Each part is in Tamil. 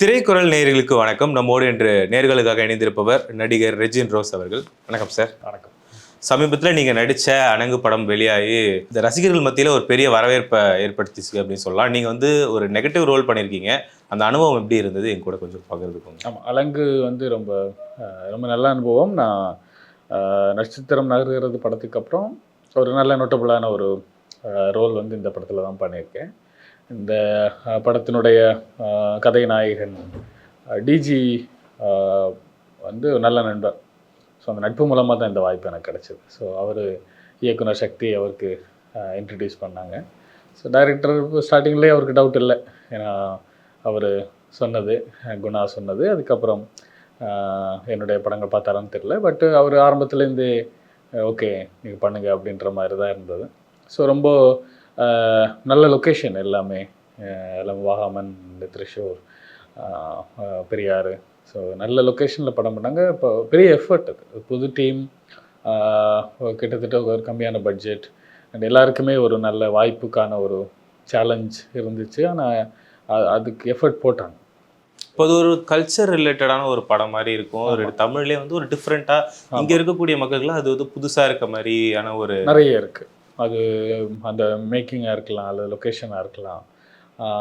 திரைக்குறள் நேயர்களுக்கு வணக்கம். நம்மோடு இன்று நேர்களுக்காக இணைந்திருப்பவர் நடிகர் ரெஜின் ரோஸ் அவர்கள். வணக்கம் சார். வணக்கம். சமீபத்தில் நீங்கள் நடித்த அணங்கு படம் வெளியாகி இந்த ரசிகர்கள் மத்தியில் ஒரு பெரிய வரவேற்பை ஏற்படுத்திச்சு அப்படின்னு சொல்லலாம். நீங்கள் வந்து ஒரு நெகட்டிவ் ரோல் பண்ணியிருக்கீங்க அந்த அனுபவம் எப்படி இருந்தது? என் கூட கொஞ்சம் பகிர்ந்துக்கோங்க ஆமாம் அலங்கு வந்து ரொம்ப ரொம்ப நல்ல அனுபவம். நான் நட்சத்திரம் நகர்கிறது படத்துக்கு அப்புறம் ஒரு நல்ல நோட்டபுளான ஒரு ரோல் வந்து இந்த படத்தில் தான் பண்ணியிருக்கேன். இந்த படத்தினுடைய கதை நாயகன் டிஜி வந்து நல்ல நண்பர். ஸோ அந்த நட்பு மூலமாக தான் இந்த வாய்ப்பு எனக்கு கிடச்சிது. ஸோ அவர் இயக்குனர் சக்தி அவருக்கு இன்ட்ரடியூஸ் பண்ணாங்க. ஸோ டைரக்டர் ஸ்டார்டிங்லேயே அவருக்கு டவுட் இல்லை. ஏன்னா அவர் சொன்னது குணா சொன்னது. அதுக்கப்புறம் என்னுடைய படங்கள் பார்த்தாரான்னு தெரில பட் அவர் ஆரம்பத்துலேருந்து ஓகே நீங்கள் பண்ணுங்கள் அப்படின்ற மாதிரி தான் இருந்தது. ஸோ ரொம்ப நல்ல லொக்கேஷன் எல்லாமே. எல்லாமே வாகாமன் இந்த திரிஷூர் பெரியாறு. ஸோ நல்ல லொக்கேஷனில் படம் பண்ணாங்க. இப்போ பெரிய எஃபர்ட் அது. புது டீம் கிட்டத்தட்ட ஒரு கம்மியான பட்ஜெட் அண்ட் எல்லாருக்குமே ஒரு நல்ல வாய்ப்புக்கான ஒரு சேலஞ்ச் இருந்துச்சு. ஆனால் அதுக்கு எஃபர்ட் போட்டாங்க. இப்போ அது ஒரு கல்ச்சர் ரிலேட்டடான ஒரு படம் மாதிரி இருக்கும். ஒரு தமிழ்லேயே வந்து ஒரு டிஃப்ரெண்ட்டாக இங்கே இருக்கக்கூடிய மக்களுக்குலாம் அது வந்து புதுசாக இருக்க மாதிரியான ஒரு நிறைய இருக்குது அது அந்த மேக்கிங்காக இருக்கலாம் அல்லது லொக்கேஷனாக இருக்கலாம்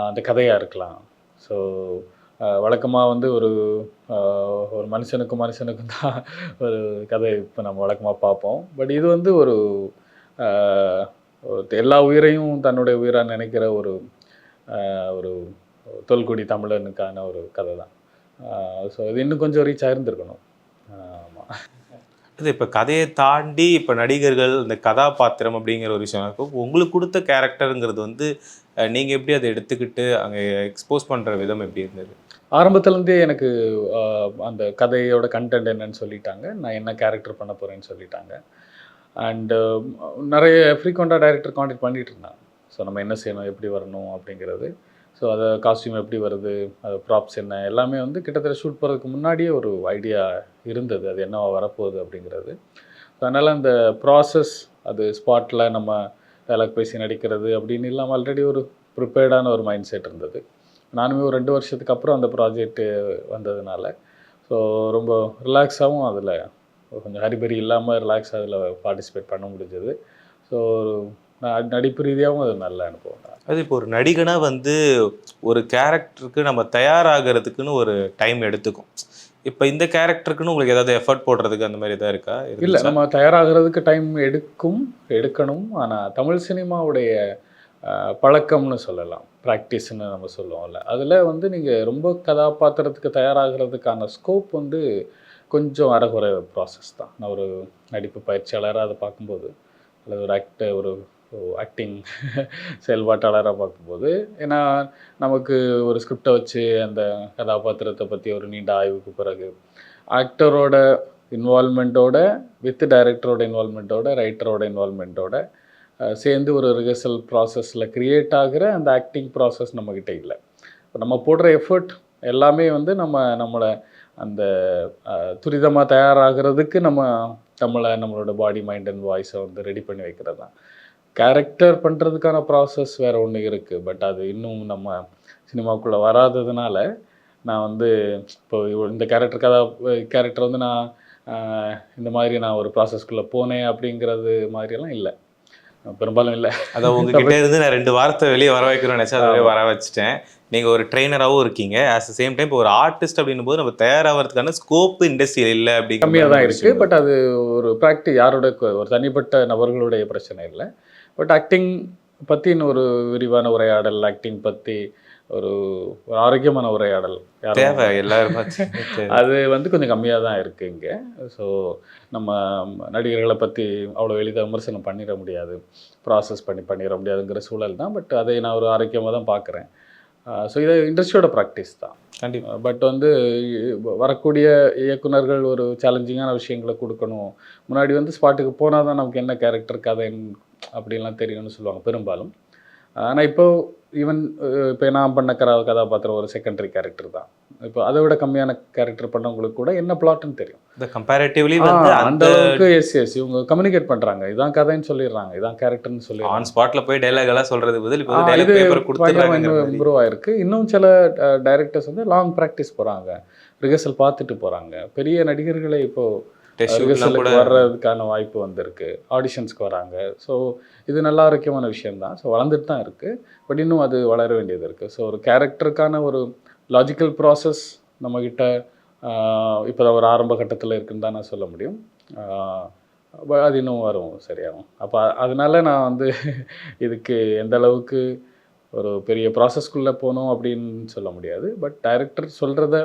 அந்த கதையாக இருக்கலாம். ஸோ வழக்கமாக வந்து ஒரு ஒரு மனுஷனுக்கும் மனுஷனுக்கும் தான் ஒரு கதை இப்போ நம்ம வழக்கமாக பார்ப்போம். பட் இது வந்து ஒரு ஒரு எல்லா உயிரையும் தன்னுடைய உயிராக நினைக்கிற ஒரு ஒரு தொல்குடி தமிழனுக்கான ஒரு கதை தான் ஸோ இது இன்னும் கொஞ்சம் ரீச் ஆயிருந்திருக்கணும். இது இப்போ கதையை தாண்டி இப்போ நடிகர்கள் இந்த கதாபாத்திரம் அப்படிங்கிற ஒரு விஷயம். இருக்கும் உங்களுக்கு கொடுத்த கேரக்டருங்கிறது வந்து நீங்கள் எப்படி அதை எடுத்துக்கிட்டு அங்கே எக்ஸ்போஸ் பண்ணுற விதம் எப்படி இருந்தது? ஆரம்பத்துலேருந்தே எனக்கு அந்த கதையோட கண்டென்ட் என்னன்னு சொல்லிட்டாங்க. நான் என்ன கேரக்டர் பண்ண போகிறேன்னு சொல்லிட்டாங்க. அண்டு நிறைய ஃப்ரீக்வெண்ட்டாக டைரக்டர் காண்டாக்ட் பண்ணிகிட்டு இருந்தாங்க. ஸோ நம்ம என்ன செய்யணும் எப்படி வரணும் அப்படிங்கிறது. ஸோ அதை காஸ்டியூம் எப்படி வருது? அது ப்ராப்ஸ் என்ன? எல்லாமே வந்து கிட்டத்தட்ட ஷூட் போகிறதுக்கு முன்னாடியே ஒரு ஐடியா இருந்தது. அது என்னவா வரப்போகுது அப்படிங்கிறது. அதனால் அந்த ப்ராசஸ் அது ஸ்பாட்டில் நம்ம டைலாக் பேசி நடிக்கிறது அப்படின்னு இல்லாமல் ஆல்ரெடி ஒரு ப்ரிப்பேர்டான ஒரு மைண்ட் செட் இருந்தது. நானுமே ஒரு ரெண்டு வருஷத்துக்கு அப்புறம் அந்த ப்ராஜெக்ட் வந்ததுனால. ஸோ ரொம்ப ரிலாக்ஸாகவும் அதில் கொஞ்சம் ஹரிபரி இல்லாமல் ரிலாக்ஸாக அதில் பார்ட்டிசிபேட் பண்ண முடிஞ்சது. ஸோ நடிப்பு ரீதியாகவும் அது நல்ல அனுபவம் தான். அது இப்போ ஒரு நடிகனா வந்து ஒரு கேரக்டருக்கு நம்ம தயாராகிறதுக்குன்னு ஒரு டைம் எடுத்துக்கும். இப்போ இந்த கேரக்டருக்குன்னு உங்களுக்கு ஏதாவது எஃபர்ட் போடுறதுக்கு அந்த மாதிரி எதாவது இருக்கா? இல்லை? நம்ம தயாராகிறதுக்கு டைம் எடுக்கும் எடுக்கணும். ஆனால் தமிழ் சினிமாவுடைய பழக்கம்னு சொல்லலாம். ப்ராக்டிஸ்னு நம்ம சொல்லுவோம்ல. அதில் வந்து நீங்கள் ரொம்ப கதாபாத்திரத்துக்கு தயாராகிறதுக்கான ஸ்கோப் வந்து கொஞ்சம் அறகுறை ப்ராசஸ் தான். நான் ஒரு நடிப்பு பயிற்சியாளராக அதை பார்க்கும்போது அல்லது ஒரு ஆக்டர் ஒரு ஆக்டிங் செயல்பாட்டாளராக பார்க்கும்போது ஏன்னா நமக்கு ஒரு ஸ்கிரிப்டை வச்சு அந்த கதாபாத்திரத்தை பற்றி ஒரு நீண்ட ஆய்வுக்கு பிறகு ஆக்டரோட இன்வால்மெண்ட்டோட வித் டைரக்டரோட இன்வால்மெண்ட்டோட ரைட்டரோட இன்வால்மெண்ட்டோட சேர்ந்து ஒரு ரிஹர்சல் ப்ராசஸில் க்ரியேட் ஆகிற அந்த ஆக்டிங் ப்ராசஸ் நம்மக்கிட்ட இல்லை. இப்போ நம்ம போடுற எஃபர்ட் எல்லாமே வந்து நம்ம நம்மளை அந்த துரிதமாக தயாராகிறதுக்கு நம்ம நம்மளை நம்மளோட பாடி மைண்ட் அண்ட் வாய்ஸை வந்து ரெடி பண்ணி வைக்கிறது தான் கேரக்டர் பண்ணுறதுக்கான ப்ராசஸ் வேறு ஒன்று இருக்குது பட் அது இன்னும் நம்ம சினிமாவுக்குள்ளே வராததுனால நான் வந்து இப்போ இந்த கேரக்டர் கதா கேரக்டர் வந்து நான் இந்த மாதிரி நான் ஒரு ப்ராசஸ்க்குள்ளே போனேன் அப்படிங்கிறது மாதிரியெல்லாம் இல்லை. பெரும்பாலும் இல்லை. அதை உங்ககிட்ட இருந்து நான் ரெண்டு வாரத்தை வெளியே வர வைக்கணும்னு நினச்சா அதை வர வச்சுட்டேன். நீங்கள் ஒரு ட்ரெயினராகவும் இருக்கீங்க. ஆஸ் த சேம் டைம் இப்போ ஒரு ஆர்டிஸ்ட் அப்படின்னும் போது நம்ம தயாராகிறதுக்கான ஸ்கோப் இண்டஸ்ட்ரியில் இல்லை அப்படிங்கிற கம்மியாக தான் இருக்குது பட் அது ஒரு ப்ராக்டி யாரோட ஒரு தனிப்பட்ட நபர்களுடைய பிரச்சனை இல்லை. பட் ஆக்டிங் பற்றி ஒரு விரிவான உரையாடல் ஆக்டிங் பற்றி ஒரு ஒரு ஆரோக்கியமான உரையாடல். தேவை எல்லாருமே. அது வந்து கொஞ்சம் கம்மியாக தான் இருக்குது இங்கே. ஸோ நம்ம நடிகர்களை பற்றி அவ்வளோ எளிதாக விமர்சனம் பண்ணிட முடியாது. ப்ராசஸ் பண்ணி பண்ணிட முடியாதுங்கிற சூழல் தான். பட் அதை நான் ஒரு ஆரோக்கியமாக தான் பார்க்குறேன். ஸோ இது இண்டஸ்ட்ரியோட ப்ராக்டிஸ் தான். கண்டிப்பா. பட் வந்து வரக்கூடிய இயக்குனர்கள் ஒரு சேலஞ்சிங்கான விஷயங்களை கொடுக்கணும். முன்னாடி வந்து ஸ்பாட்டுக்கு போனால் தான் நமக்கு என்ன கேரக்டர் கதை அப்படின்லாம் தெரியும்னு சொல்லுவாங்க பெரும்பாலும். ஆனால் இப்போ ஈவன் இப்போ நான் பண்ண கதா கதாபாத்திரம் ஒரு செகண்டரி கேரக்டர் தான். இப்போ அதை விட கம்மியான கேரக்டர் பண்ணவங்களுக்கு கூட என்ன பிளாட்னு தெரியும். இந்த கம்பேரிட்டிவ்லி அந்த அளவுக்கு எஸ் எஸ் இவங்க கம்யூனிகேட் பண்றாங்க. இதான் கதைன்னு சொல்லிடுறாங்க இதான் கேரக்டர்னு சொல்லிடுறாங்க. ஆன் ஸ்பாட்ல போய் டைலாக் எல்லாம் சொல்றது பதில் இப்போ ஆ, டைலாக் இது பேப்பர் கொடுத்துறாங்க இம்ப்ரூவ் ஆயிருக்கு. இன்னும் சில டைரக்டர்ஸ் வந்து லாங் ப்ராக்டிஸ் போறாங்க. ரிஹர்சல் பார்த்துட்டு போறாங்க. பெரிய நடிகர்களே இப்போ கூட வர்றதுக்கான வாய்ப்பு வந்திருக்கு. ஆடிஷன்ஸ்க்கு வராங்க. ஸோ இது நல்ல ஆரோக்கியமான விஷயம்தான். ஸோ வளர்ந்துட்டு தான் இருக்கு. பட் இன்னும் அது வளர வேண்டியது இருக்கு. ஸோ ஒரு கேரக்டருக்கான ஒரு லாஜிக்கல் ப்ராசஸ் நம்மக்கிட்ட இப்போ ஒரு ஆரம்ப கட்டத்தில் இருக்குன்னு தான் நான் சொல்ல முடியும். அது இன்னும் வரும். சரியாகும். அப்போ அதனால நான் வந்து இதுக்கு எந்த அளவுக்கு ஒரு பெரிய ப்ராசஸ்க்குள்ளே போகணும் அப்படின்னு சொல்ல முடியாது. பட் டைரக்டர் சொல்கிறத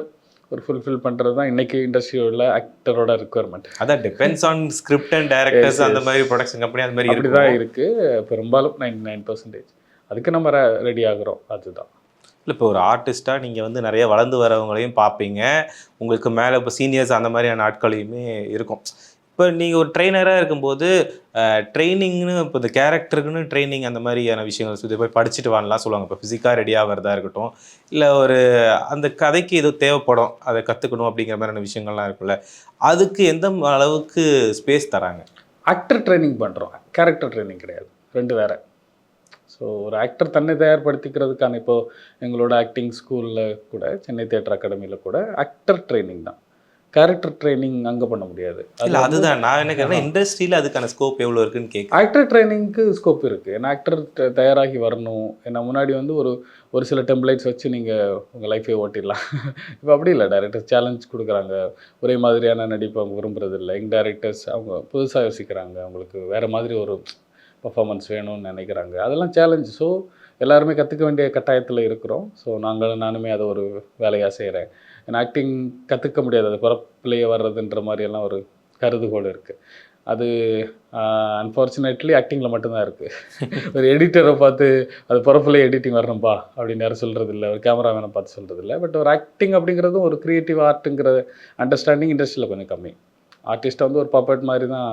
ஒரு ஃபுல்ஃபில் பண்ணுறது தான் இன்றைக்கி இண்டஸ்ட்ரியோட ஆக்டரோட ரெக்குவயர்மெண்ட் அதான் depends on script and directors அந்த. மாதிரி ப்ரொடக்ஷன் கம்பெனி அந்த மாதிரி இருக்கு தான் இருக்குது பெரும்பாலும் நைன்டி நைன் பர்சன்டேஜ் அதுக்கு நம்ம ரெடி ஆகுறோம். அதுதான். இல்லை இப்போ ஒரு ஆர்டிஸ்ட்டாக நீங்கள் வந்து நிறைய வளர்ந்து வரவங்களையும் பார்ப்பீங்க உங்களுக்கு மேலே இப்போ சீனியர்ஸ் அந்த மாதிரியான ஆட்களையுமே இருக்கும். இப்போ நீங்கள் ஒரு ட்ரெயினராக இருக்கும்போது ட்ரைனிங்னு இப்போ இந்த கேரக்டருக்குன்னு ட்ரைனிங் அந்த மாதிரியான விஷயங்கள் சொல்லி போய் படிச்சுட்டு வாங்கலாம் சொல்லுவாங்க. இப்போ ஃபிசிக்காக ரெடி ஆகிறதா இருக்கட்டும் இல்லை ஒரு அந்த கதைக்கு ஏதோ தேவைப்படும். அதை கற்றுக்கணும் அப்படிங்கிற மாதிரியான விஷயங்கள்லாம் இருக்குல்ல அதுக்கு எந்த அளவுக்கு ஸ்பேஸ் தராங்க? ஆக்டர் ட்ரைனிங் பண்ணுறோம் கேரக்டர் ட்ரைனிங் கிடையாது. ரெண்டு வேறு. ஸோ ஒரு ஆக்டர் தன்னை தயார்படுத்திக்கிறதுக்கான இப்போது எங்களோட ஆக்டிங் ஸ்கூலில் கூட சென்னை தியேட்டர் அகாடமியில் கூட ஆக்டர் ட்ரைனிங் தான். கேரக்டர் ட்ரைனிங் அங்கே பண்ண முடியாது. இல்லை அதுதான். நான் என்ன கேட்குறேன் இண்டஸ்ட்ரியில் அதுக்கான ஸ்கோப் எவ்வளோ இருக்குன்னு கேட்க. ஆக்டர் ட்ரைனிங்க்கு ஸ்கோப் இருக்குது ஏன்னா ஆக்டர் தயாராகி வரணும். ஏன்னா முன்னாடி வந்து ஒரு ஒரு சில டெம்ப்ளேட்ஸ் வச்சு நீங்கள் உங்கள் லைஃபை ஓட்டிடலாம். இப்போ அப்படி இல்லை. டேரக்டர்ஸ் சேலஞ்ச் கொடுக்குறாங்க. ஒரே மாதிரியான நடிப்பு அவங்க விரும்புறது இல்லை. யங் டேரக்டர்ஸ் அவங்க புதுசாக யோசிக்கிறாங்க. அவங்களுக்கு வேறு மாதிரி ஒரு பர்ஃபார்மன்ஸ் வேணும்னு நினைக்கிறாங்க. அதெல்லாம் சேலஞ்ச் ஸோ எல்லாருமே கற்றுக்க வேண்டிய கட்டாயத்தில் இருக்கிறோம். ஸோ நாங்களும் நானுமே அதை ஒரு வேலையாக செய்கிறேன் ஏன்னா ஆக்டிங் கற்றுக்க முடியாது. அது பிறப்பிலேயே வர்றதுன்ற மாதிரியெல்லாம் ஒரு கருதுகோள் இருக்குது அது அன்ஃபார்ச்சுனேட்லி ஆக்டிங்கில் மட்டும்தான் இருக்குது ஒரு எடிட்டரை பார்த்து அது பிறப்புலேயே எடிட்டிங் வரணும்பா அப்படின்னு யாரும் சொல்கிறது இல்லை ஒரு கேமராமேனை பார்த்து சொல்கிறது இல்லை பட் ஒரு ஆக்டிங் அப்படிங்கிறதும் ஒரு க்ரியேட்டிவ் ஆர்ட்டுங்கிற அண்டர்ஸ்டாண்டிங் இண்டஸ்ட்ரியில் கொஞ்சம் கம்மி. ஆர்டிஸ்ட்டை வந்து ஒரு பப்பட் மாதிரி தான்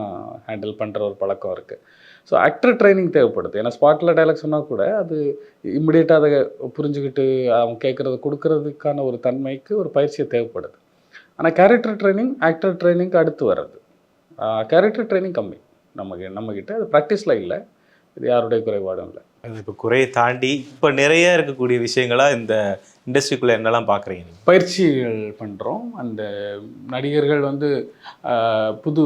ஹேண்டில் பண்ணுற ஒரு பழக்கம் இருக்குது ஸோ ஆக்டர் ட்ரைனிங் தேவைப்படுது. ஏன்னா ஸ்பாட்டில் டைலாக் சொன்னால் கூட அது இமிடியேட்டாக அதை புரிஞ்சுக்கிட்டு அவங்க கேட்குறத கொடுக்கறதுக்கான ஒரு தன்மைக்கு ஒரு பயிற்சியை தேவைப்படுது. ஆனால் கேரக்டர் ட்ரைனிங் ஆக்டர் ட்ரைனிங்க்கு அடுத்து வர்றது. கேரக்டர் ட்ரைனிங் கம்மி. நமக்கு நம்மக்கிட்ட அது ப்ராக்டிஸில் இல்லை. இது யாருடைய குறைபாடும் இல்லை. அது இப்போ குறையை தாண்டி இப்போ நிறைய இருக்கக்கூடிய விஷயங்களா இந்த இண்டஸ்ட்ரிக்குள்ளே என்னெல்லாம் பார்க்குறீங்க பயிற்சிகள் பண்ணுறோம் அந்த நடிகர்கள் வந்து புது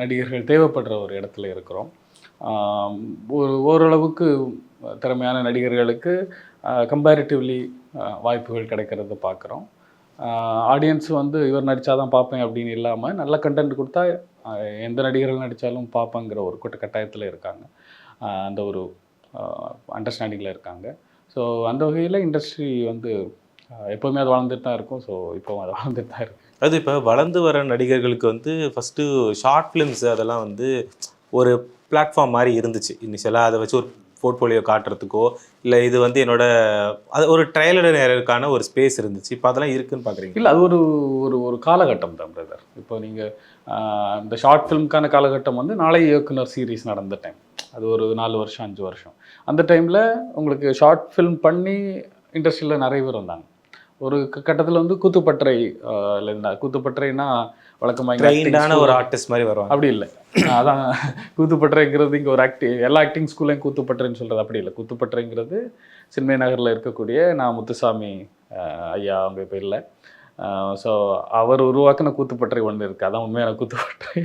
நடிகர்கள் தேவைப்படுற ஒரு இடத்துல இருக்கிறோம். ஒரு ஓரளவுக்கு திறமையான நடிகர்களுக்கு கம்பேரிட்டிவ்லி வாய்ப்புகள் கிடைக்கிறத பார்க்குறோம். ஆடியன்ஸ் வந்து இவர் நடித்தாதான் பார்ப்பேன் அப்படின்னு இல்லாமல் நல்ல கண்டென்ட் கொடுத்தா எந்த நடிகர்கள் நடித்தாலும் பார்ப்பேங்கிற ஒரு கூட்ட கட்டாயத்தில் இருக்காங்க. அந்த ஒரு அண்டர்ஸ்டாண்டிங்கில் இருக்காங்க. ஸோ அந்த வகையில் இண்டஸ்ட்ரி வந்து எப்போவுமே அது வளர்ந்துட்டு தான் இருக்கும். ஸோ இப்போவும் அது வளர்ந்துட்டு தான் இருக்குது அது இப்போ வளர்ந்து வர நடிகர்களுக்கு வந்து ஃபஸ்ட்டு ஷார்ட் ஃபிலிம்ஸ் அதெல்லாம் வந்து ஒரு பிளாட்ஃபார்ம் மாதிரி இருந்துச்சு. இனிஷியலாக அதை வச்சு ஒரு போர்ட்ஃபோலியோ காட்டுறதுக்கோ இல்லை இது வந்து என்னோட அது ஒரு ட்ரைலருக்கான ஒரு ஸ்பேஸ் இருந்துச்சு. இப்போ அதெல்லாம் இருக்குன்னு பார்க்குறீங்க இல்லை அது ஒரு ஒரு ஒரு காலகட்டம் தான் பிரதர் இப்போ நீங்கள் இந்த ஷார்ட் ஃபிலிம்க்கான காலகட்டம் வந்து நாளை இயக்குனர் சீரிஸ் நடந்த டைம் அது ஒரு நாலு வருஷம் அஞ்சு வருஷம். அந்த டைமில் உங்களுக்கு ஷார்ட் ஃபிலிம் பண்ணி இண்டஸ்ட்ரியில் நிறைய பேர் வந்தாங்க. ஒரு கட்டத்தில் வந்து கூத்துப்பற்றை இல்லை ல வழக்கமாக ட்ரெயின்டான ஒரு ஆர்டிஸ்ட் மாதிரி வருவாங்க. அப்படி இல்லை. அதான் கூத்துப்பற்றைங்கிறது இங்கே ஒரு ஆக்டி எல்லா ஆக்டிங் ஸ்கூல்லையும் கூத்துப்பற்றைன்னு சொல்கிறது அப்படி இல்லை. கூத்துப்பற்றைங்கிறது சின்மை நகரில் இருக்கக்கூடிய நான் முத்துசாமி ஐயா அவங்க இப்போ இல்லை. ஸோ அவர் உருவாக்கின கூத்துப்பற்றை ஒன்று இருக்குது அதான் உண்மையான கூத்துப்பற்றை.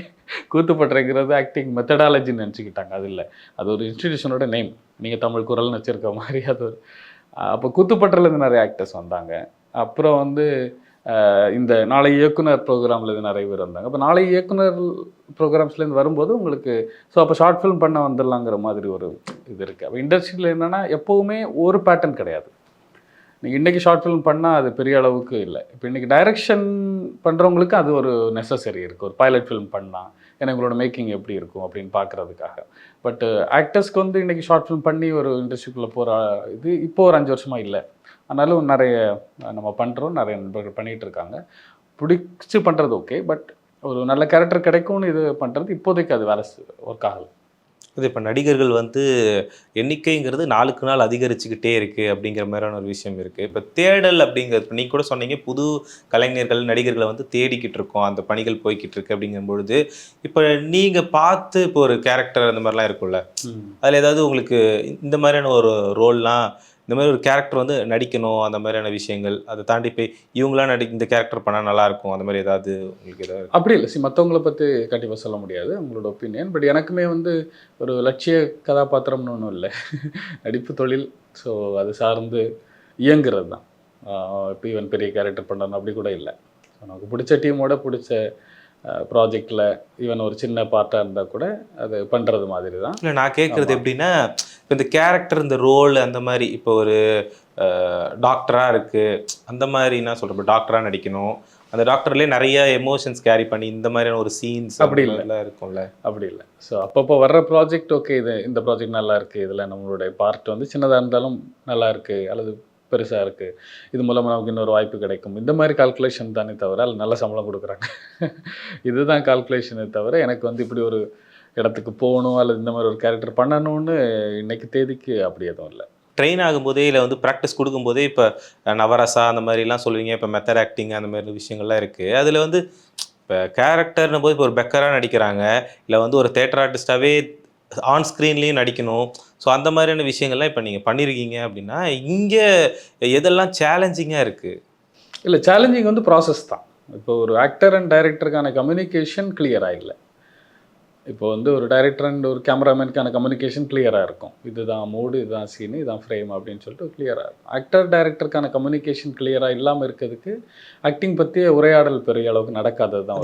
கூத்துப்பற்றைங்கிறது ஆக்டிங் மெத்தடாலஜின்னு நினச்சிக்கிட்டாங்க. அது இல்லை. அது ஒரு இன்ஸ்டிடியூஷனோட நேம் நீங்கள் தமிழ் குரல்னு வச்சுருக்க மாதிரி அது ஒரு அப்போ கூத்துப்பற்றையிலேருந்து நிறைய ஆக்டர்ஸ் வந்தாங்க. அப்புறம் வந்து இந்த நாளை இயக்குனர் ப்ரோக்ராம்லேருந்து நிறைய பேர் வந்தாங்க. அப்போ நாளை இயக்குனர் ப்ரோக்ராம்ஸ்லேருந்து வரும்போது உங்களுக்கு ஸோ அப்போ ஷார்ட் ஃபிலிம் பண்ண வந்துடலாங்கிற மாதிரி ஒரு இது இருக்குது அப்போ இண்டஸ்ட்ரியில் என்னென்னா எப்போவுமே ஒரு பேட்டர்ன் கிடையாது. நீங்கள் இன்றைக்கி ஷார்ட் ஃபிலிம் பண்ணால் அது பெரிய அளவுக்கு இல்லை. இப்போ இன்றைக்கி டைரக்ஷன் பண்ணுறவங்களுக்கு அது ஒரு நெசசரி இருக்குது ஒரு பைலட் ஃபிலிம் பண்ணால் ஏன்னா உங்களோட மேக்கிங் எப்படி இருக்கும் அப்படின்னு பார்க்குறதுக்காக. பட் ஆக்டர்ஸ்க்கு uh, வந்து இன்றைக்கி ஷார்ட் ஃபிலிம் பண்ணி ஒரு இண்டஸ்ட்ரிக்குள்ளே போகிற இது இப்போ ஒரு அஞ்சு வருஷமாக இல்லை. ஆனாலும் நிறைய நம்ம பண்ணுறோம் நிறைய நண்பர்கள் பண்ணிகிட்டு இருக்காங்க. பிடிச்சி பண்ணுறது ஓகே பட் ஒரு நல்ல கேரக்டர் கிடைக்கும்னு இது பண்ணுறது இப்போதைக்கு அது வேலை ஒர்க் ஆகலை. இது இப்போ நடிகர்கள் வந்து எண்ணிக்கைங்கிறது நாளுக்கு நாள் அதிகரிச்சுக்கிட்டே இருக்குது அப்படிங்கிற மாதிரியான ஒரு விஷயம் இருக்குது இப்போ தேடல் அப்படிங்கிறது இப்போ நீங்கள் கூட சொன்னீங்க புது கலைஞர்கள் நடிகர்களை வந்து தேடிக்கிட்டு இருக்கோம் அந்த பணிகள் போய்கிட்டு இருக்கு அப்படிங்கும் பொழுது இப்போ நீங்கள் பார்த்து இப்போ ஒரு கேரக்டர் அந்த மாதிரிலாம் இருக்கும்ல அதில் ஏதாவது உங்களுக்கு இந்த மாதிரியான ஒரு ரோல்லாம் இந்த மாதிரி ஒரு கேரக்டர் வந்து நடிக்கணும் அந்த மாதிரியான விஷயங்கள் அதை தாண்டி போய் இவங்களாம் நடி இந்த கேரக்டர் பண்ணால் நல்லாயிருக்கும் அந்த மாதிரி ஏதாவது உங்களுக்கு ஏதாவது அப்படி இல்லை. சி மற்றவங்கள பற்றி கண்டிப்பாக சொல்ல முடியாது உங்களோட ஒப்பீனியன் பட் எனக்குமே வந்து ஒரு லட்சிய கதாபாத்திரம்னு ஒன்றும் இல்லை. நடிப்பு தொழில் ஸோ அது சார்ந்து இயங்குறது தான். இப்போ இவன் பெரிய கேரக்டர் பண்ணணும் அப்படி கூட இல்லை. நமக்கு பிடிச்ச டீமோட பிடிச்ச ப்ராஜெக்டில் ஈவன் ஒரு சின்ன பார்ட்டாக இருந்தால் கூட அது பண்ணுறது மாதிரி தான் இல்லை நான் கேட்குறது எப்படின்னா இப்போ இந்த கேரக்டர் இந்த ரோல் அந்த மாதிரி இப்போ ஒரு டாக்டராக இருக்குது அந்த மாதிரி நான் சொல்கிறேன் டாக்டராக நடிக்கணும். அந்த டாக்டர்லேயே நிறைய எமோஷன்ஸ் கேரி பண்ணி இந்த மாதிரியான ஒரு சீன்ஸ் அப்படி இல்ல. இருக்கும்ல. அப்படி இல்லை. ஸோ அப்பப்போ வர்ற ப்ராஜெக்ட் ஓகே இது இந்த ப்ராஜெக்ட் நல்லா இருக்குது இதில் நம்மளுடைய பார்ட் வந்து சின்னதாக இருந்தாலும் நல்லா இருக்குது அல்லது பெருசாக இருக்குது இது மூலமாக நமக்கு இன்னொரு வாய்ப்பு கிடைக்கும். இந்த மாதிரி கால்குலேஷன் தானே தவிர அதில் நல்ல சம்பளம் கொடுக்குறாங்க. இதுதான் கால்குலேஷனே தவிர எனக்கு வந்து இப்படி ஒரு இடத்துக்கு போகணும் அல்லது இந்த மாதிரி ஒரு கேரக்டர் பண்ணணும்னு இன்னைக்கு தேதிக்கு அப்படி எதுவும் இல்லை. ட்ரெயின் ஆகும்போதே இல்லை வந்து ப்ராக்டிஸ் கொடுக்கும்போதே இப்போ நவரசா அந்த மாதிரிலாம் சொல்லுவீங்க. இப்போ மெத்தட் ஆக்டிங் அந்த மாதிரி விஷயங்கள்லாம் இருக்குது அதில் வந்து இப்போ கேரக்டர்னு போது இப்போ ஒரு பெக்கராக நடிக்கிறாங்க. இல்லை வந்து ஒரு தேட்டர் ஆர்டிஸ்டாகவே ஆன் ஸ்க்ரீன்லேயும் நடிக்கணும். ஸோ அந்த மாதிரியான விஷயங்கள்லாம் இப்போ நீங்கள் பண்ணியிருக்கீங்க அப்படின்னா இங்கே எதெல்லாம் சேலஞ்சிங்காக இருக்குது இல்லை சேலஞ்சிங் வந்து ப்ராசஸ் தான். இப்போ ஒரு ஆக்டர் அண்ட் டைரக்டருக்கான கம்யூனிகேஷன் கிளியர் ஆகலை. இப்போ வந்து ஒரு டைரக்டர் அண்ட் ஒரு கேமராமேனுக்கான கம்யூனிகேஷன் கிளியராக இருக்கும். இதுதான் மூடு இதுதான் சீனு இதுதான் ஃப்ரேம் அப்படின்னு சொல்லிட்டு கிளியராக இருக்கும். ஆக்டர் டைரக்டருக்கான கம்யூனிகேஷன் கிளியராக இல்லாமல் இருக்கிறதுக்கு ஆக்டிங் பற்றிய உரையாடல் பெரிய அளவுக்கு நடக்காதது தான்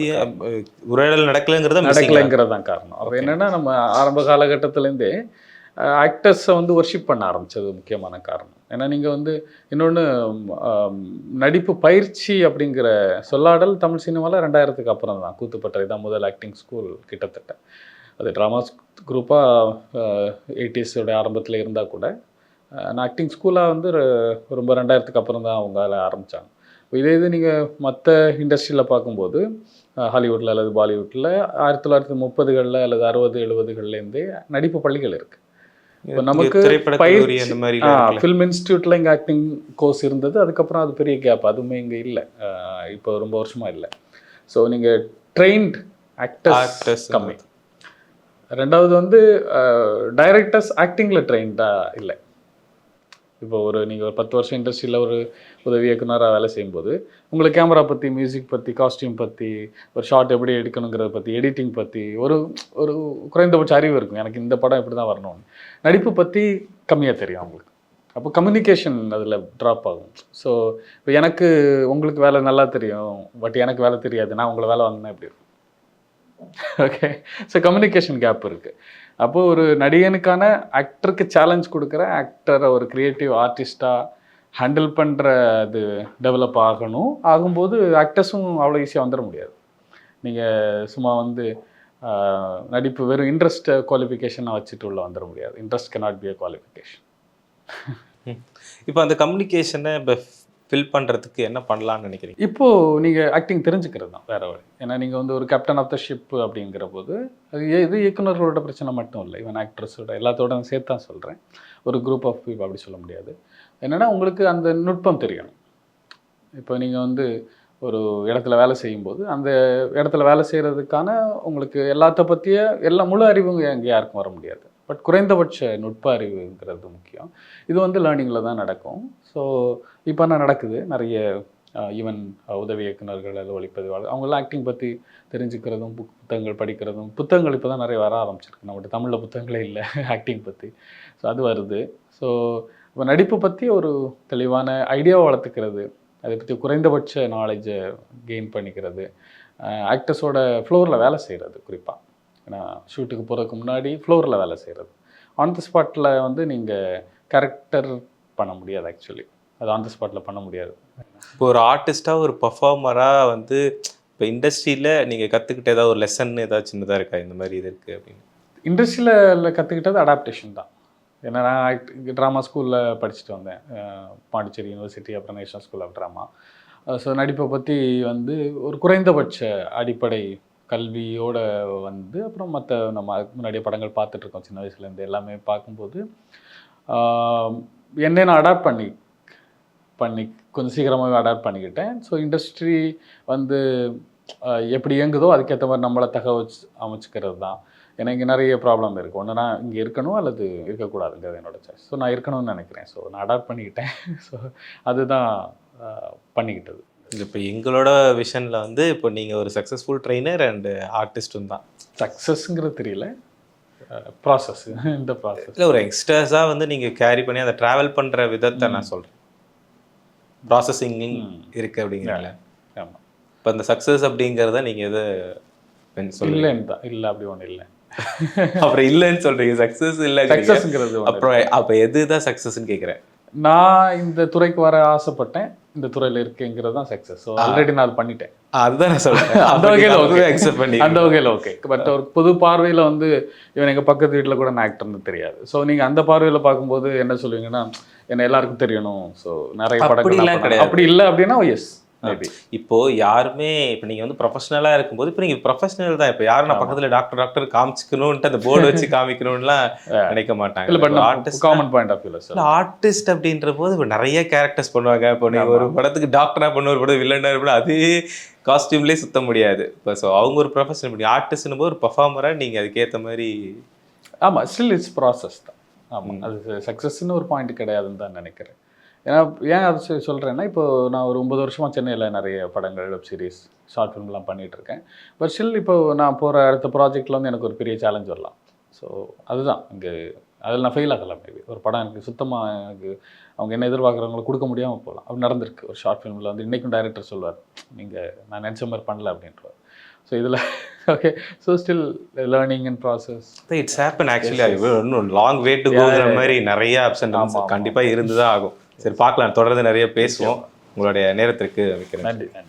உரையாடல் நடக்கலைங்கிறத? நடக்கலைங்கிறது தான் காரணம். அப்போ என்னென்னா நம்ம ஆரம்ப காலகட்டத்திலேருந்தே ஆக்டர்ஸை வந்து ஒர்ஷிப் பண்ண ஆரம்பித்தது முக்கியமான காரணம். ஏன்னா நீங்கள் வந்து இன்னொன்று நடிப்பு பயிற்சி அப்படிங்கிற சொல்லாடல் தமிழ் சினிமாவில் ரெண்டாயிரத்துக்கு அப்புறம் தான். கூத்துப்பட்டறை தான் முதல் ஆக்டிங் ஸ்கூல் கிட்டத்தட்ட. அது ட்ராமா குரூப்பாக எயிட்டிஸோட ஆரம்பத்தில் இருந்தால் கூட நான் ஆக்டிங் ஸ்கூலாக வந்து ரொம்ப ரெண்டாயிரத்துக்கு அப்புறம் தான் அவங்க அதில் ஆரம்பித்தாங்க இதே இது நீங்கள் மற்ற இண்டஸ்ட்ரியில் பார்க்கும்போது ஹாலிவுட்டில் அல்லது பாலிவுட்டில் ஆயிரத்தி தொள்ளாயிரத்தி முப்பதுகளில் அல்லது அறுபது எழுபதுகள்லேருந்தே நடிப்பு பள்ளிகள் இருக்குது இப்போ நமக்கு அந்த மாதிரி ஃபில்ம் இன்ஸ்டியூட்டில் இங்கே ஆக்டிங் கோர்ஸ் இருந்தது. அதுக்கப்புறம் அது பெரிய கேப் அதுவுமே இங்கே இல்லை. இப்போ ரொம்ப வருஷமாக இல்லை. ஸோ நீங்கள் ட்ரெயின்ட் ஆக்டர்ஸ் கம்மி. ரெண்டாவது வந்து டைரக்டர்ஸ் ஆக்டிங்கில் ட்ரெயின்டாக இல்லை. இப்போ ஒரு நீங்கள் ஒரு பத்து வருஷம் இண்டஸ்ட்ரியில் ஒரு உதவி இயக்குனராக வேலை செய்யும்போது உங்களுக்கு கேமரா பற்றி மியூசிக் பற்றி காஸ்டியூம் பற்றி ஒரு ஷார்ட் எப்படி எடுக்கணுங்கிறத பற்றி எடிட்டிங் பற்றி ஒரு ஒரு குறைந்தபட்ச அறிவு இருக்கும். எனக்கு இந்த படம் இப்படி தான் வரணும்னு. நடிப்பு பற்றி கம்மியாக தெரியும் அவங்களுக்கு. அப்போ கம்யூனிகேஷன் அதில் ட்ராப் ஆகும். ஸோ இப்போ எனக்கு உங்களுக்கு வேலை நல்லா தெரியும் பட் எனக்கு வேலை தெரியாது. நான் உங்களை வேலை வாங்கினா எப்படி இருக்கும்? ஓகே ஸோ கம்யூனிகேஷன் கேப் இருக்குது அப்போது ஒரு நடிகனுக்கான ஆக்டருக்கு சேலஞ்ச் கொடுக்குற ஆக்டரை ஒரு க்ரியேட்டிவ் ஆர்டிஸ்ட்டாக ஹேண்டில் பண்ணுற அது டெவலப் ஆகணும். ஆகும்போது ஆக்டர்ஸும் அவ்வளோ ஈஸியாக வந்துட முடியாது. நீங்கள் சும்மா வந்து நடிப்பு வெறும் இன்ட்ரெஸ்ட் குவாலிஃபிகேஷனை வச்சுட்டு உள்ள வந்துட முடியாது. Interest cannot be a qualification இப்போ அந்த கம்யூனிகேஷனை இப்போ ஃபில் பண்ணுறதுக்கு என்ன பண்ணலாம்னு நினைக்கிறீங்க? இப்போது நீங்கள் ஆக்டிங் தெரிஞ்சுக்கிறது தான் வேற வழி. ஏன்னா நீங்கள் வந்து ஒரு கேப்டன் ஆஃப் த ஷிப் அப்படிங்கிற போது அது இது இயக்குனர்களோட பிரச்சனை மட்டும் இல்லை. ஈவன் ஆக்ட்ரஸோட எல்லாத்தோட சேர்த்து தான் சொல்கிறேன் ஒரு குரூப் ஆஃப் பீப்புள் அப்படி சொல்ல முடியாது. என்னென்னா உங்களுக்கு அந்த நுட்பம் தெரியணும். இப்போ நீங்கள் வந்து ஒரு இடத்துல வேலை செய்யும்போது அந்த இடத்துல வேலை செய்கிறதுக்கான உங்களுக்கு எல்லாத்த பற்றிய எல்லா முழு அறிவும் எங்கே யாருக்கும் வர முடியாது. பட் குறைந்தபட்ச நுட்ப அறிவுங்கிறது முக்கியம். இது வந்து லேர்னிங்கில் தான் நடக்கும். ஸோ இப்போ என்ன நடக்குது? நிறைய ஈவன் உதவி இயக்குனர்கள் அல்லது ஒளிப்பதிவாளர் அவங்களாம் ஆக்டிங் பற்றி தெரிஞ்சுக்கிறதும் புக் புத்தகங்கள் படிக்கிறதும் புத்தகங்கள் இப்போ தான் நிறைய வர ஆரம்பிச்சிருக்கு. நம்மகிட்ட தமிழில் புத்தகங்களே இல்லை ஆக்டிங் பற்றி ஸோ அது வருது. ஸோ இப்போ நடிப்பு பற்றி ஒரு தெளிவான ஐடியாவை வளர்த்துக்கிறது. அதை பற்றி குறைந்தபட்ச நாலேஜை கெயின் பண்ணிக்கிறது. ஆக்டர்ஸோட ஃப்ளோரில் வேலை செய்கிறது குறிப்பாக ஏன்னா ஷூட்டுக்கு போகிறதுக்கு முன்னாடி ஃப்ளோரில் வேலை செய்கிறது ஆன் த ஸ்பாட்டில் வந்து நீங்கள் கேரக்டர் பண்ண முடியாது ஆக்சுவலி அது ஆன் த ஸ்பாட்டில் பண்ண முடியாது. இப்போ ஒரு ஆர்டிஸ்டாக ஒரு பர்ஃபார்மராக வந்து இப்போ இண்டஸ்ட்ரியில் நீங்கள் கற்றுக்கிட்ட ஏதாவது ஒரு லெசன் ஏதாவது சின்னதாக இருக்கா? இந்த மாதிரி இது இருக்குது அப்படின்னு. இண்டஸ்ட்ரியில் கற்றுக்கிட்டது அடாப்டேஷன் தான். ஏன்னா நான் ட்ராமா ஸ்கூலில் படிச்சுட்டு வந்தேன். பாண்டிச்சேரி யூனிவர்சிட்டி அப்புறம் national school of drama so நடிப்பை பற்றி வந்து ஒரு குறைந்தபட்ச அடிப்படை கல்வியோட வந்து அப்புறம் மற்ற நம்ம அதுக்கு முன்னாடியே படங்கள் பார்த்துட்ருக்கோம் சின்ன வயசுலேருந்து எல்லாமே பார்க்கும்போது என்னை நான் அடாப்ட் பண்ணி பண்ணி கொஞ்சம் சீக்கிரமாகவே அடாப்ட் பண்ணிக்கிட்டேன். ஸோ இண்டஸ்ட்ரி வந்து எப்படி இயங்குதோ அதுக்கேற்ற மாதிரி நம்மளை தகவல் அமைச்சிக்கிறது அமைச்சுக்கிறது தான். இங்கே நிறைய ப்ராப்ளம் இருக்குது ஒன்று நான் இங்கே இருக்கணும் அல்லது இருக்கக்கூடாதுங்கிறது என்னோட சாய்ஸ் ஸோ நான் இருக்கணும்னு நினைக்கிறேன். ஸோ நான் அடாப்ட் பண்ணிக்கிட்டேன். ஸோ அதுதான் பண்ணிக்கிட்டது. இப்போ எங்களோட விஷனில் வந்து இப்போ நீங்கள் ஒரு சக்ஸஸ்ஃபுல் ட்ரெயினர் அண்டு ஆர்டிஸ்ட்டும் தான். சக்ஸஸ்ங்கிறது தெரியல. ப்ராசஸ் இந்த ப்ராசஸ் இல்லை ஒரு எக்ஸ்ட்ராஸாக வந்து நீங்கள் கேரி பண்ணி அதை ட்ராவல் பண்ணுற விதத்தை நான் சொல்கிறேன் ப்ராசஸிங் இருக்குது அப்படிங்கிறீங்களா ஆமாம் இப்போ இந்த சக்ஸஸ் அப்படிங்கிறத நீங்கள் எது தான். இல்லை அப்படி ஒன்றும் இல்லை. அப்புறம் இல்லைன்னு சொல்கிறீங்க சக்ஸஸ் இல்லை சக்ஸஸ்ங்கிறது ஒண்ணு. அப்புறம் அப்போ எதுதான் சக்ஸஸ்ன்னு கேட்குறேன் நான் இந்த துறைக்கு வர ஆசைப்பட்டேன். இந்த துறையில் இருக்கேங்கிறது தான் சக்ஸஸ் ஸோ ஆல்ரெடி நான் அது பண்ணிட்டேன். அதுதான் நான் சொல்கிறேன் அந்த வகையில் ஓகே அக்செப்ட் பண்ணி அந்த வகையில் ஓகே பட் ஒரு பொது பார்வையில் வந்து இவன் எங்கள் பக்கத்து வீட்டில் கூட நான் ஆக்டர்னு தெரியாது. ஸோ நீங்கள் அந்த பார்வையில் பார்க்கும்போது என்ன சொல்லுவீங்கன்னா என்ன எல்லாருக்கும் தெரியணும். ஸோ நிறைய படங்கள். அப்படி இல்லை அப்படின்னா எஸ் மேபி இப்போ யாருமே இப்போ நீங்க வந்து ப்ரொஃபஷனலா இருக்கும்போது இப்போ நீங்க ப்ரொஃபஷனல் தான். இப்போ யாரும் நான் பக்கத்துல டாக்டர் டாக்டர் காமிச்சிக்கணும்ட்டு அந்த போர்டு வச்சு காமிக்கணும்லாம் நினைக்க மாட்டாங்க. இல்லை but artist common point of வியூவில் சார் ஆர்டிஸ்ட் அப்படின்ற போது இப்போ நிறைய கேரக்டர்ஸ் பண்ணுவாங்க. இப்போ நீங்க ஒரு படத்துக்கு டாக்டரா பண்ண ஒரு படம் வில்லனா இருப்பா அதே காஸ்டியூம்லேயே சுத்த முடியாது. இப்போ ஸோ அவங்க ஒரு ப்ரொஃபஷனல் பண்ணி ஆர்டிஸ்ட்னு போது ஒரு பர்ஃபார்மரா நீங்க அதுக்கேத்த மாதிரி ஆமாம் ஸ்டில் இட்ஸ் ப்ராசஸ் தான். ஆமாம் அது சக்ஸஸ்ன்னு ஒரு பாயிண்ட் கிடையாதுன்னு தான் நினைக்கிறேன். ஏன்னா ஏன் அதை சொ- சொல்றேன்னா இப்போ நான் ஒரு ஒன்பது வருஷமாக சென்னையில் நிறைய படங்கள் வெப் சீரிஸ் ஷார்ட் ஃபிலிம்லாம் பண்ணிட்டு இருக்கேன் பட் ஸ்டில் இப்போ நான் போகிற அடுத்த ப்ராஜெக்டில் வந்து எனக்கு ஒரு பெரிய சேலஞ்ச் வரலாம். ஸோ அதுதான். இங்கே அதில் நான் ஃபெயில் ஆகலாம் மேபி ஒரு படம் எனக்கு சுத்தமாக எனக்கு அவங்க என்ன எதிர்பார்க்குறவங்களுக்கு கொடுக்க முடியாமல் போகலாம். அப்படி நடந்திருக்கு. ஒரு ஷார்ட் ஃபிலிமில் வந்து இன்றைக்கும் டைரக்டர் சொல்வார் நீங்கள் நான் நினச்ச மாதிரி பண்ணல அப்படின்றவர் ஸோ இதில் okay so still learning and process it's happen actually இன்னும் லாங் வே டு கோங்கிற மாதிரி நிறைய அப்ஸ் அண்ட் ஆமா, ஆமா. கண்டிப்பா இருந்துதான் ஆகும். சரி பார்க்கலாம். தொடர்ந்து நிறைய பேசுவோம். உங்களுடைய நேரத்திற்கு வைக்கிறேன் நன்றி நன்றி.